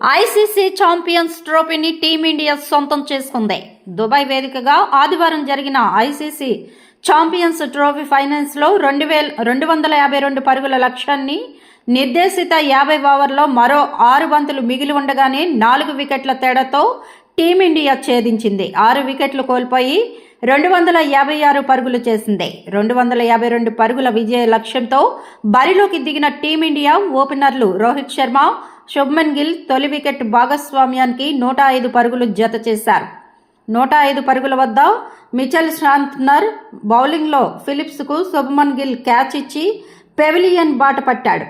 ICC champions ట్రోఫీని team India సొంతం చేసుకుంది. Dubai వేదికగా ఆదివారం జరిగిన ఐసీసీ ఛాంపియన్స్ ట్రోఫీ ఫైనల్స్లో రెండు వేల రెండు వందల యాభై రెండు పరుగుల లక్ష్యాన్ని నిర్దేశిత యాభై ఓవర్లో మరో ఆరు బంతులు మిగిలి ఉండగానే నాలుగు వికెట్ల తేడాతో టీమిండియా ఛేదించింది. ఆరు వికెట్లు కోల్పోయి రెండు వందల యాభై ఆరు పరుగులు చేసింది. రెండు వందల యాభై రెండు పరుగుల విజయ లక్ష్యంతో బరిలోకి దిగిన టీమిండియా ఓపెనర్లు రోహిత్ శర్మ శుభ్మన్ గిల్ తొలి వికెట్ భాగస్వామ్యానికి నూట ఐదు పరుగులు జత చేశారు. నూట ఐదు పరుగుల వద్ద మిచెల్ శాంత్నర్ బౌలింగ్లో ఫిలిప్స్కు శుభ్మన్ గిల్ క్యాచ్ ఇచ్చి పెవిలియన్ బాట పట్టాడు.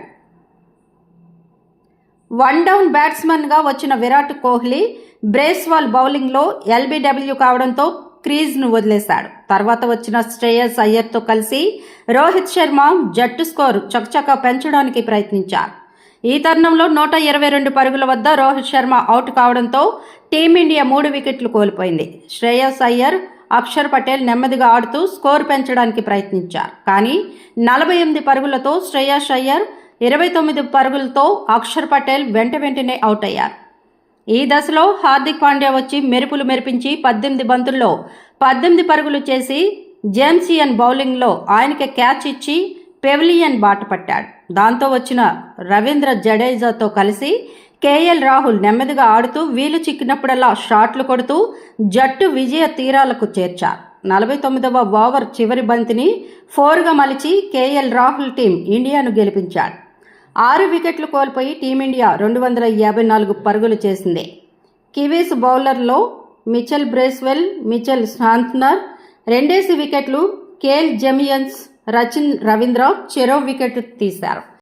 వన్ డౌన్ బ్యాట్స్మన్గా వచ్చిన విరాట్ కోహ్లీ బ్రేస్వాల్ బౌలింగ్లో ఎల్బీడబ్ల్యూ కావడంతో క్రీజ్ను వదిలేశాడు. తర్వాత వచ్చిన శ్రేయస్ అయ్యర్తో కలిసి రోహిత్ శర్మ జట్టు స్కోర్ చకచకా పెంచడానికి ప్రయత్నించారు. ఈ తరుణంలో నూట ఇరవై రెండు పరుగుల వద్ద రోహిత్ శర్మ అవుట్ కావడంతో టీమిండియా మూడు వికెట్లు కోల్పోయింది. శ్రేయస్ అయ్యర్ అక్షర్ పటేల్ నెమ్మదిగా ఆడుతూ స్కోర్ పెంచడానికి ప్రయత్నించారు. కానీ నలభై ఎనిమిది పరుగులతో శ్రేయస్ అయ్యర్ ఇరవై తొమ్మిది పరుగులతో అక్షర్ పటేల్ వెంట వెంటనే అవుట్ అయ్యారు. ఈ దశలో హార్దిక్ పాండ్యా వచ్చి మెరుపులు మెరిపించి పద్దెనిమిది బంతుల్లో పద్దెనిమిది పరుగులు చేసి జేమ్సియన్ బౌలింగ్లో ఆయనకి క్యాచ్ ఇచ్చి పెవిలియన్ బాట పట్టాడు. దాంతో వచ్చిన రవీంద్ర జడేజాతో కలిసి కేఎల్ రాహుల్ నెమ్మదిగా ఆడుతూ వీలు చిక్కినప్పుడల్లా షాట్లు కొడుతూ జట్టు విజయ తీరాలకు చేర్చారు. నలభై తొమ్మిదవ ఓవర్ చివరి బంతిని ఫోర్గా మలిచి కేఎల్ రాహుల్ టీం ఇండియాను గెలిపించాడు. ఆరు వికెట్లు కోల్పోయి టీమిండియా రెండు వందల యాభై నాలుగు పరుగులు చేసింది. కివీస్ బౌలర్లో మిచెల్ బ్రేస్వెల్ మిచెల్ శాంత్నర్ రెండేసి వికెట్లు కేల్ జెమియన్స్ రచిన్ రవీంద్ర చెరో వికెట్ తీశారు.